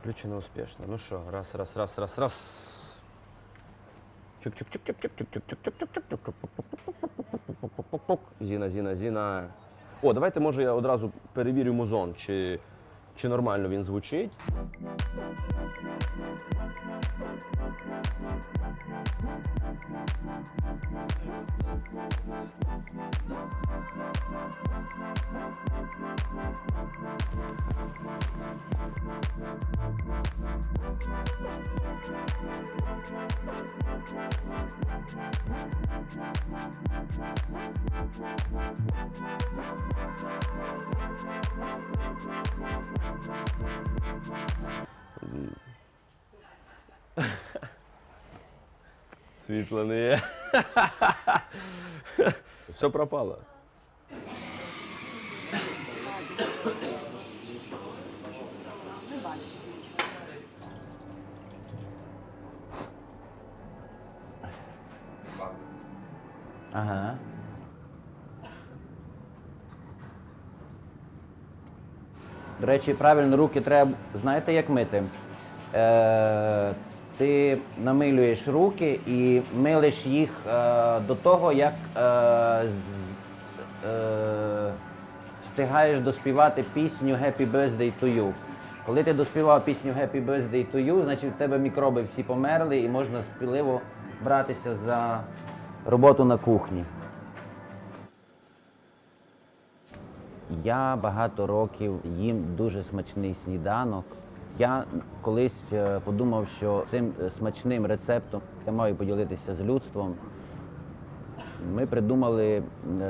Включено успішно. Ну що, раз, раз, раз, раз, раз. Зіна, зіна, зіна. О, давайте, може, я одразу перевірю музон, чи чи нормально він звучить. Світла не є. Все пропало. Ага. До речі, правильно руки треба, знаєте, як мити? Е, ти намилюєш руки і милиш їх е, до того, як е, е, встигаєш доспівати пісню Happy Birthday to you. Коли ти доспівав пісню Happy Birthday to you, значить в тебе мікроби всі померли і можна сміливо братися за роботу на кухні. Я багато років їм дуже смачний сніданок. Я колись е, подумав, що цим смачним рецептом я маю поділитися з людством. Ми придумали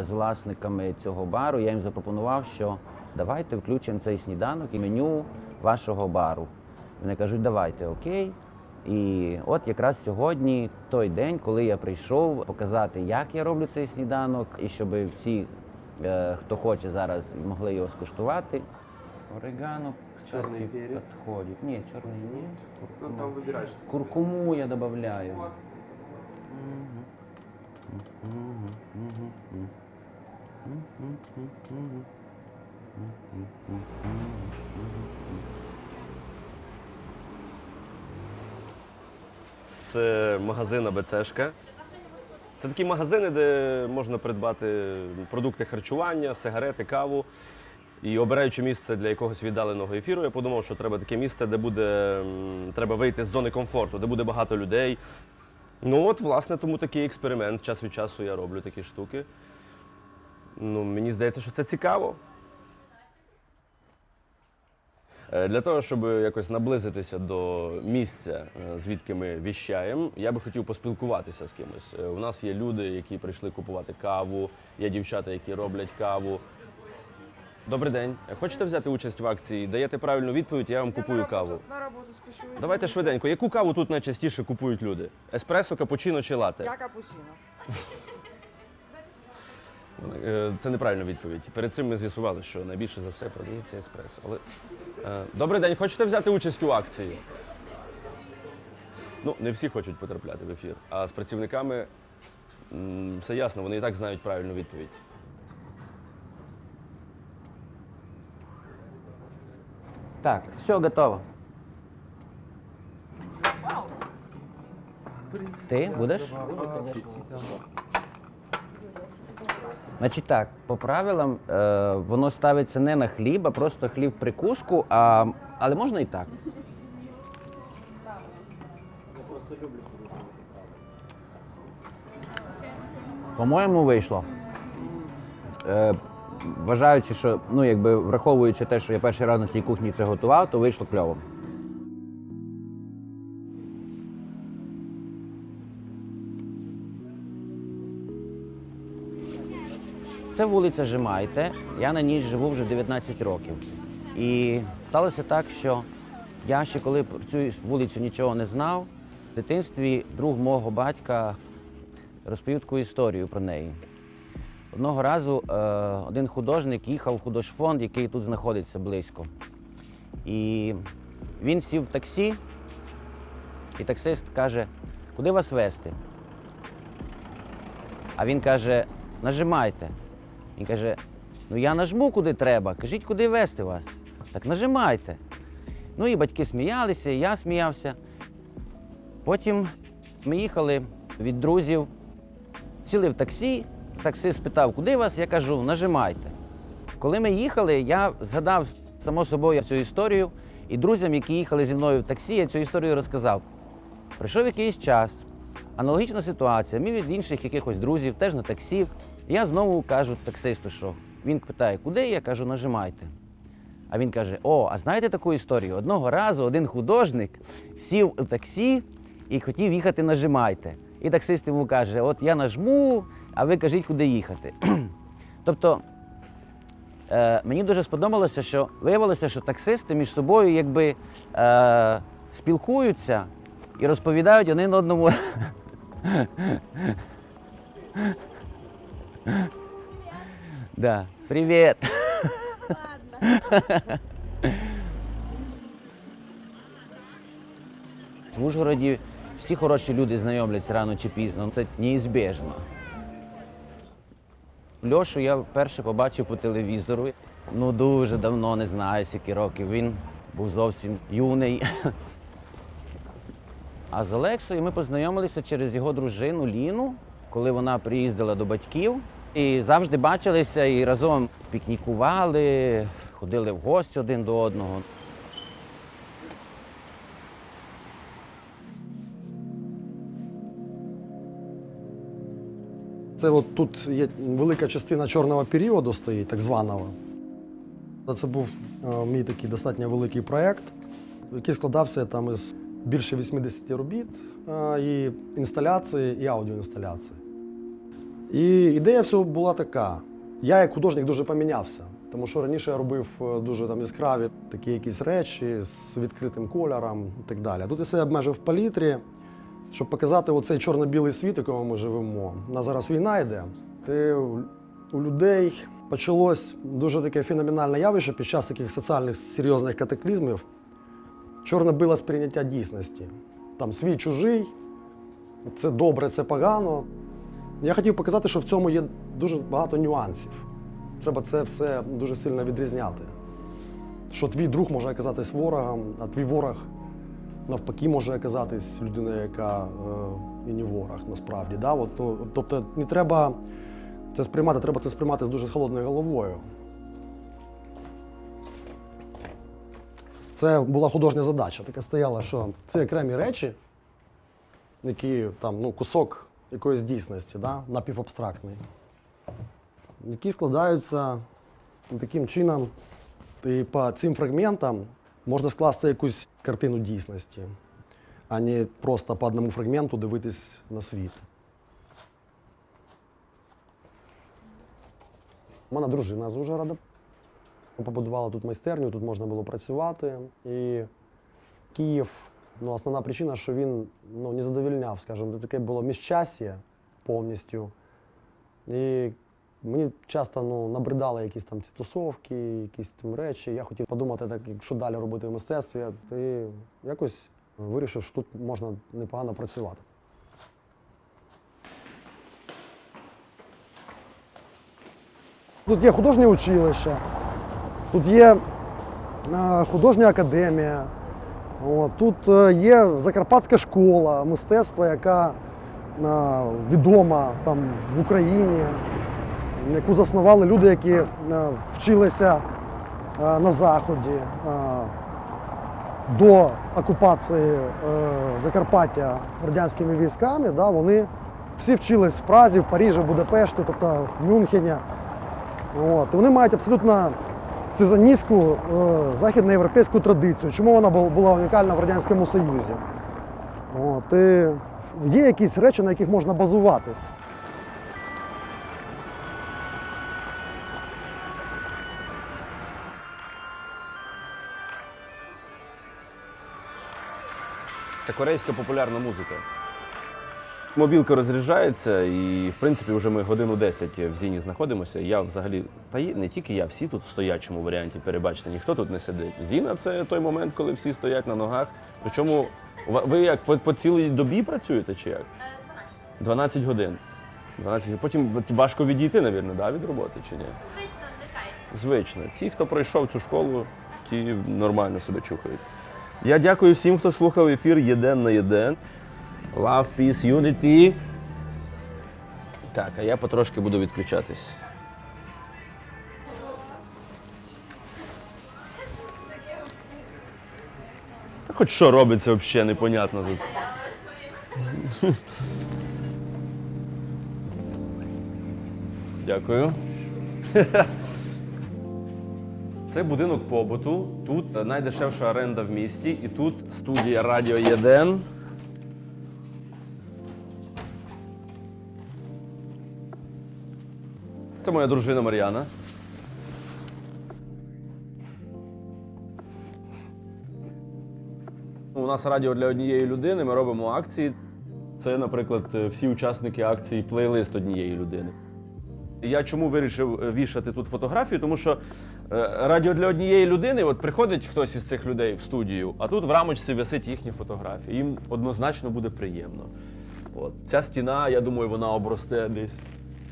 з власниками цього бару. Я їм запропонував, що давайте включимо цей сніданок і меню вашого бару. Вони кажуть, давайте, окей. І от якраз сьогодні той день, коли я прийшов показати, як я роблю цей сніданок, і щоб всі, е, хто хоче зараз, могли його скуштувати. Орегано, Чорний перець. підходить. Ні, чорний ні. Ну, там выбираешь. Куркуму я додаю. Це магазин АБЦшка. Це такі магазини, де можна придбати продукти харчування, сигарети, каву. І обираючи місце для якогось віддаленого ефіру, я подумав, що треба таке місце, де буде треба вийти з зони комфорту, де буде багато людей. Ну от, власне, тому такий експеримент. Час від часу я роблю такі штуки. Ну, мені здається, що це цікаво. Е, Для того, щоб якось наблизитися до місця, е, звідки ми віщаємо, я би хотів поспілкуватися з кимось. Е, У нас є люди, які прийшли купувати каву, є дівчата, які роблять каву. Добрий день. Е, Хочете взяти участь в акції? Даєте правильну відповідь, я вам купую каву. На работу спешу. Давайте швиденько. Яку каву тут найчастіше купують люди? Еспресо, капучино чи лате? Я капучино. Е, Це неправильна відповідь. Перед цим ми з'ясували, що найбільше за все продається еспресо. Але е, добрий день, хочете взяти участь у акції? Ну, не всі хочуть потрапляти в ефір. А з працівниками все ясно, вони і так знають правильну відповідь. Так, все готово. Ти будеш? Значить так, по правилам е, воно ставиться не на хліб, а просто хліб прикуску, а, але можна і так. По-моєму, вийшло. Е, вважаючи, що ну, якби враховуючи те, що я перший раз на цій кухні це готував, то вийшло кльово. Це вулиця Жимайте. Я на ній живу вже 19 років. І сталося так, що я ще коли про цю вулицю нічого не знав, в дитинстві друг мого батька розповів таку історію про неї. Одного разу е, один художник їхав в художфонд, який тут знаходиться близько. І він сів в таксі, і таксист каже, куди вас везти? А він каже, нажимайте. Він каже, ну я нажму куди треба, кажіть, куди везти вас. Так нажимайте. Ну і батьки сміялися, і я сміявся. Потім ми їхали від друзів, сіли в таксі, таксист спитав, куди вас? Я кажу, нажимайте. Коли ми їхали, я згадав само собою цю історію, і друзям, які їхали зі мною в таксі, я цю історію розказав. Прийшов якийсь час, аналогічна ситуація. Ми від інших якихось друзів, теж на таксі. Я знову кажу таксисту, що він питає, куди? Я кажу, нажимайте. А він каже: О, а знаєте таку історію? Одного разу один художник сів у таксі і хотів їхати нажимайте. І таксист йому каже: От я нажму, а ви кажіть, куди їхати. тобто е, мені дуже сподобалося, що виявилося, що таксисти між собою якби е, спілкуються і розповідають один одному. Да, привіт. В Ужгороді всі хороші люди знайомляться рано чи пізно. Це неізбіжно. Льошу я вперше побачив по телевізору. Ну дуже давно не знаю, скільки років. Він був зовсім юний. А з Олексою ми познайомилися через його дружину Ліну, коли вона приїздила до батьків. І завжди бачилися і разом пікнікували, ходили в гості один до одного. Це от тут є велика частина чорного періоду стоїть, так званого. Це був е, мій такий достатньо великий проєкт, який складався там із більше 80 робіт, і інсталяції, і аудіоінсталяції. І ідея всього була така. Я як художник дуже помінявся, тому що раніше я робив е, дуже там яскраві такі якісь речі з відкритим кольором і так далі. Тут я себе обмежив в палітрі, щоб показати оцей чорно-білий світ, в якому ми живемо. У нас зараз війна йде. Ти у людей почалось дуже таке феноменальне явище під час таких соціальних серйозних катаклізмів. Чорно-біле сприйняття дійсності. Там свій чужий, це добре, це погано. Я хотів показати, що в цьому є дуже багато нюансів. Треба це все дуже сильно відрізняти. Що твій друг може оказатись ворогом, а твій ворог навпаки може оказатись людиною, яка е, і не ворог насправді. Да? От, ну, тобто не треба це сприймати, треба це сприймати з дуже холодною головою. Це була художня задача. Така стояла, що це окремі речі, які там, ну, кусок якоїсь дійсності, да? напівабстрактний, які складаються таким чином, і по цим фрагментам можна скласти якусь картину дійсності, а не просто по одному фрагменту дивитись на світ. У мене дружина з Ужгорода. Ми побудували тут майстерню, тут можна було працювати. І Київ, ну, основна причина, що він ну, не задовільняв, скажімо, таке було міжчасія повністю. І мені часто ну, набридали якісь там ці тусовки, якісь там речі. Я хотів подумати, так, що далі робити в мистецтві. І якось вирішив, що тут можна непогано працювати. Тут є художнє училище, тут є е, художня академія, тут е, є Закарпатська школа мистецтва, яка е, відома там в Україні, яку заснували люди, які вчилися на Заході до окупації Закарпаття радянськими військами. Вони всі вчились в Празі, в Парижі, в Будапешті, тобто в Мюнхені. От. Вони мають абсолютно сезоністську е, західноєвропейську традицію. Чому вона була унікальна в Радянському Союзі? От. І є якісь речі, на яких можна базуватись. Це корейська популярна музика. Мобілка розряджається, і в принципі вже ми годину 10 в Зіні знаходимося. Я взагалі, та й не тільки я, всі тут в стоячому варіанті, перебачте, ніхто тут не сидить. Зіна це той момент, коли всі стоять на ногах. Причому ви як по, по цілій добі працюєте чи як? 12 годин. 12. Потім важко відійти, навірно, да, від роботи чи ні? Звично звикається. Звично. Ті, хто пройшов цю школу, ті нормально себе чухають. Я дякую всім, хто слухав ефір Єден на Єден. Love, Peace, Unity. Так, а я потрошки буду відключатись. Та хоч що робиться взагалі, непонятно тут. Дякую. Це будинок побуту. Тут найдешевша оренда в місті. І тут студія Радіо Єден. Це моя дружина Мар'яна. У нас радіо для однієї людини, ми робимо акції. Це, наприклад, всі учасники акції плейлист однієї людини. Я чому вирішив е, вішати тут фотографію? Тому що е, радіо для однієї людини, от приходить хтось із цих людей в студію, а тут в рамочці висить їхні фотографії. Їм однозначно буде приємно. От. Ця стіна, я думаю, вона обросте десь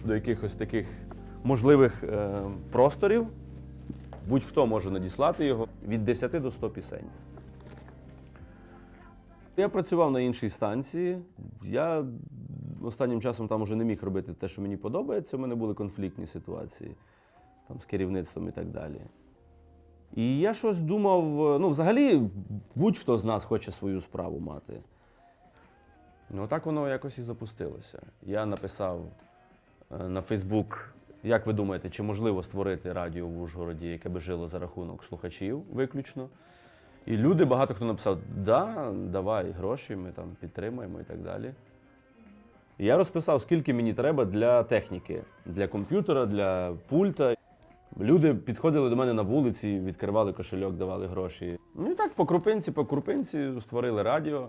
до якихось таких можливих е, просторів. Будь-хто може надіслати його від 10 до 100 пісень. Я працював на іншій станції. Я останнім часом там вже не міг робити те, що мені подобається. У мене були конфліктні ситуації там, з керівництвом і так далі. І я щось думав: ну, взагалі, будь-хто з нас хоче свою справу мати. Ну, так воно якось і запустилося. Я написав е, на Фейсбук, як ви думаєте, чи можливо створити радіо в Ужгороді, яке би жило за рахунок слухачів виключно. І люди, багато хто написав, да, давай гроші, ми там підтримаємо і так далі. Я розписав, скільки мені треба для техніки, для комп'ютера, для пульта. Люди підходили до мене на вулиці, відкривали кошельок, давали гроші. Ну і так, по крупинці, по крупинці створили радіо.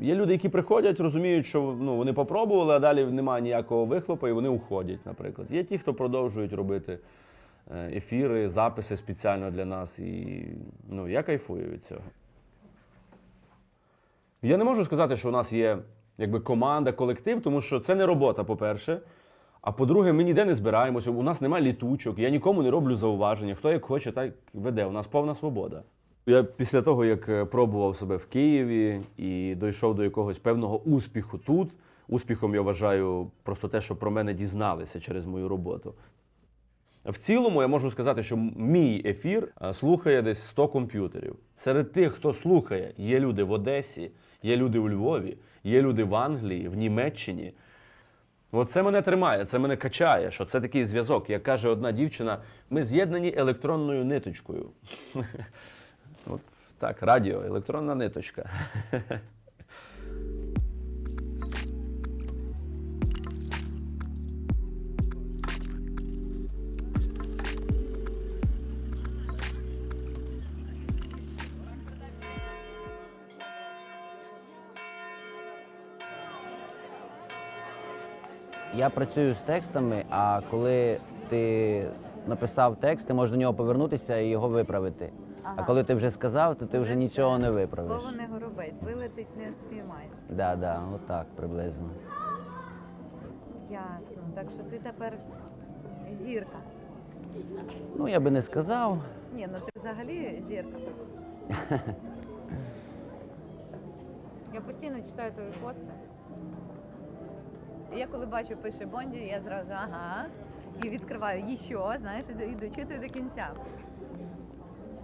Є люди, які приходять, розуміють, що ну, вони попробували, а далі немає ніякого вихлопу, і вони уходять, наприклад. Є ті, хто продовжують робити е, ефіри, записи спеціально для нас. І ну, я кайфую від цього. Я не можу сказати, що у нас є якби команда, колектив, тому що це не робота, по-перше. А по-друге, ми ніде не збираємося, у нас немає літучок, я нікому не роблю зауваження. Хто як хоче, так веде. У нас повна свобода. Я після того, як е, пробував себе в Києві і дійшов до якогось певного успіху тут. Успіхом я вважаю просто те, що про мене дізналися через мою роботу. В цілому я можу сказати, що мій ефір е, слухає десь 100 комп'ютерів. Серед тих, хто слухає, є люди в Одесі, є люди у Львові, є люди в Англії, в Німеччині. От це мене тримає, це мене качає, що це такий зв'язок. Як каже одна дівчина, ми з'єднані електронною ниточкою. От так, радіо, електронна ниточка. Я працюю з текстами, а коли ти написав текст, ти можеш до нього повернутися і його виправити. А коли ти вже сказав, то ти вже Вже нічого не виправиш. Слово не горобець, вилетить не спіймаєш. Да, да, отак приблизно. Ясно. Так що ти тепер зірка. Ну, я би не сказав. Ні, ну ти взагалі зірка. Я постійно читаю твої пости. Я коли бачу, пише Бонді, я зразу ага. І відкриваю і що, знаєш, і, дочитую до кінця.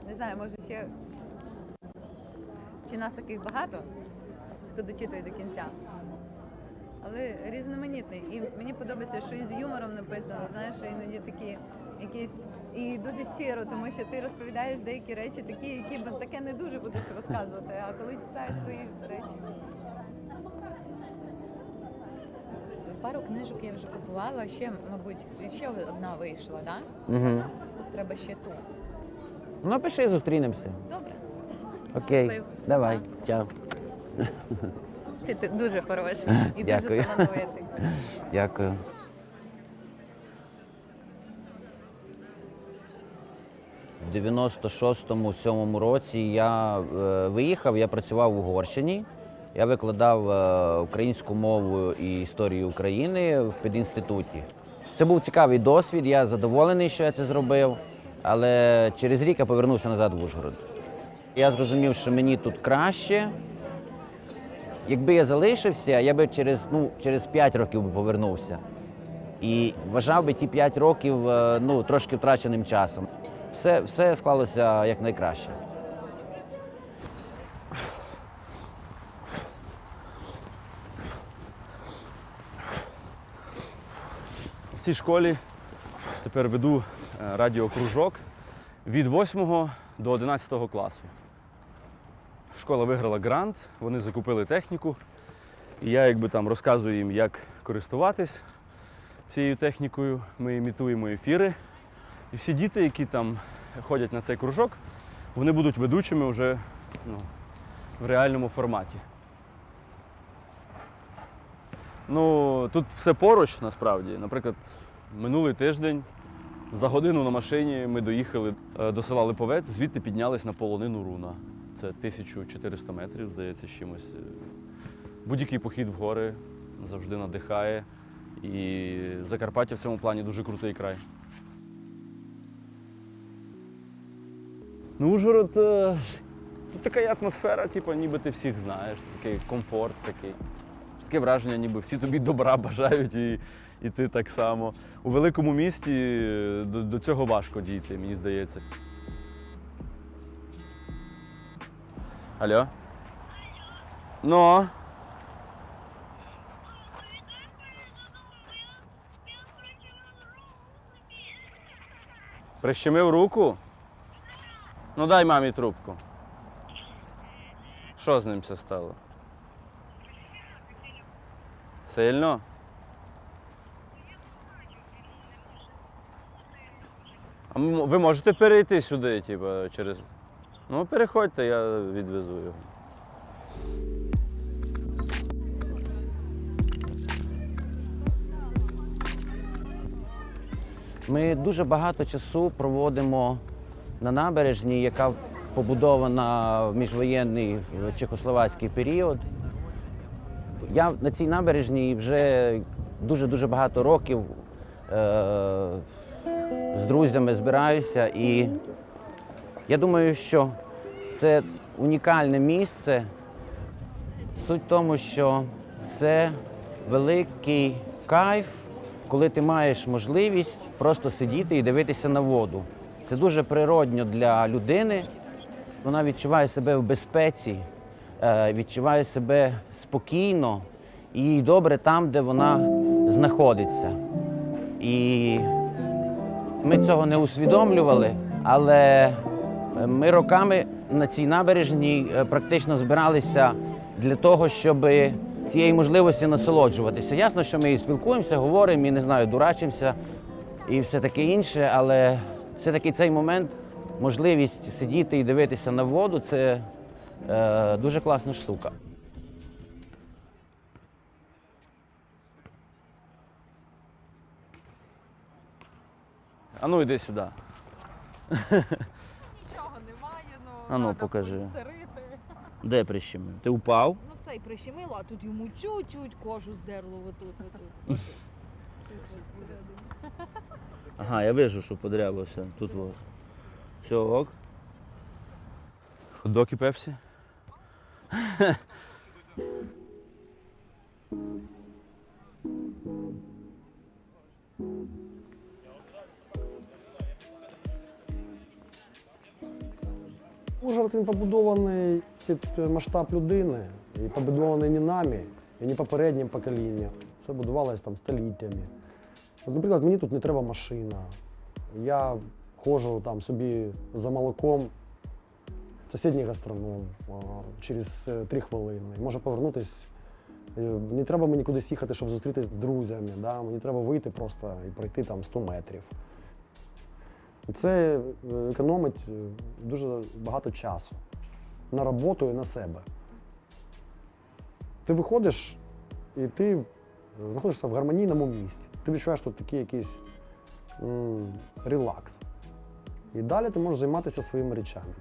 Не знаю, може ще. Чи нас таких багато, хто дочитує до кінця. Але різноманітний. І мені подобається, що і з юмором написано, знаєш, що іноді такі якісь і дуже щиро, тому що ти розповідаєш деякі речі, такі, які таке не дуже будеш розказувати. А коли читаєш твої речі. Пару книжок я вже купувала, ще, мабуть, ще одна вийшла, так? Да? Угу. Треба ще ту. Ну, пиши, зустрінемося. Добре. Окей, Щасливо. давай, чао. Ти, ти дуже хороший і Дякую. дуже талановитий. Дякую. В 96-му, 7-му році я е, виїхав, я працював в Угорщині. Я викладав е, українську мову і історію України в педінституті. Це був цікавий досвід, я задоволений, що я це зробив, але через рік я повернувся назад в Ужгород. Я зрозумів, що мені тут краще. Якби я залишився, я би через, ну, через 5 років повернувся. І вважав би ті 5 років е, ну, трошки втраченим часом. Все, все склалося як найкраще. В цій школі тепер веду е, радіокружок від 8 до 11 класу. Школа виграла грант, вони закупили техніку. І я якби там розказую їм, як користуватись цією технікою. Ми імітуємо ефіри. І всі діти, які там ходять на цей кружок, вони будуть ведучими вже ну, в реальному форматі. Ну, тут все поруч насправді. Наприклад, минулий тиждень за годину на машині ми доїхали е, до села Липовець, звідти піднялись на полонину Руна. Це 1400 метрів, здається, чимось. Е, Будь-який похід в гори завжди надихає. І Закарпаття в цьому плані дуже крутий край. Ну, Ужгород е, тут така атмосфера, типу, ніби ти всіх знаєш, такий комфорт такий. Таке враження, ніби всі тобі добра бажають і, і ти так само. У великому місті е, до, до цього важко дійти, мені здається. Алло? Ну. Прищемив руку? Ну дай мамі трубку. Що з ним все стало? Сильно? А ви можете перейти сюди, типу, через. Ну, переходьте, я відвезу його. Ми дуже багато часу проводимо на набережній, яка побудована в міжвоєнний чехословацький період. Я на цій набережній вже дуже-дуже багато років е- з друзями збираюся, і я думаю, що це унікальне місце. Суть в тому, що це великий кайф, коли ти маєш можливість просто сидіти і дивитися на воду. Це дуже природньо для людини. Вона відчуває себе в безпеці, відчуває себе спокійно і добре там, де вона знаходиться. І ми цього не усвідомлювали, але ми роками на цій набережній е, практично збиралися для того, щоб цієї можливості насолоджуватися. Ясно, що ми і спілкуємося, говоримо, і не знаю, дурачимося і все таке інше, але все-таки цей момент, можливість сидіти і дивитися на воду це е, дуже класна штука. А ну йди сюди. Нічого немає, ну. А ну, надо покажи. постерити. Де прищемив? Ти упав? Ну це й прищемило, а тут йому чуть-чуть кожу здерло отут, отут. Тут от всередині. Ага, я вижу, що подряло. Тут вот. Все, ок. Хот-дог і пепсі? Ужгород він побудований під масштаб людини і побудований не нами, і не попереднім поколінням. Це будувалось там століттями. От, наприклад, мені тут не треба машина. Я ходжу там собі за молоком сусідній гастроном через е, три хвилини. Можу повернутися. Е, Не треба мені кудись їхати, щоб зустрітися з друзями. Да? Мені треба вийти просто і пройти там 100 метрів. Це е, економить дуже багато часу на роботу і на себе. Ти виходиш і ти знаходишся в гармонійному місці. Ти відчуваєш тут такий якийсь м, релакс. І далі ти можеш займатися своїми речами.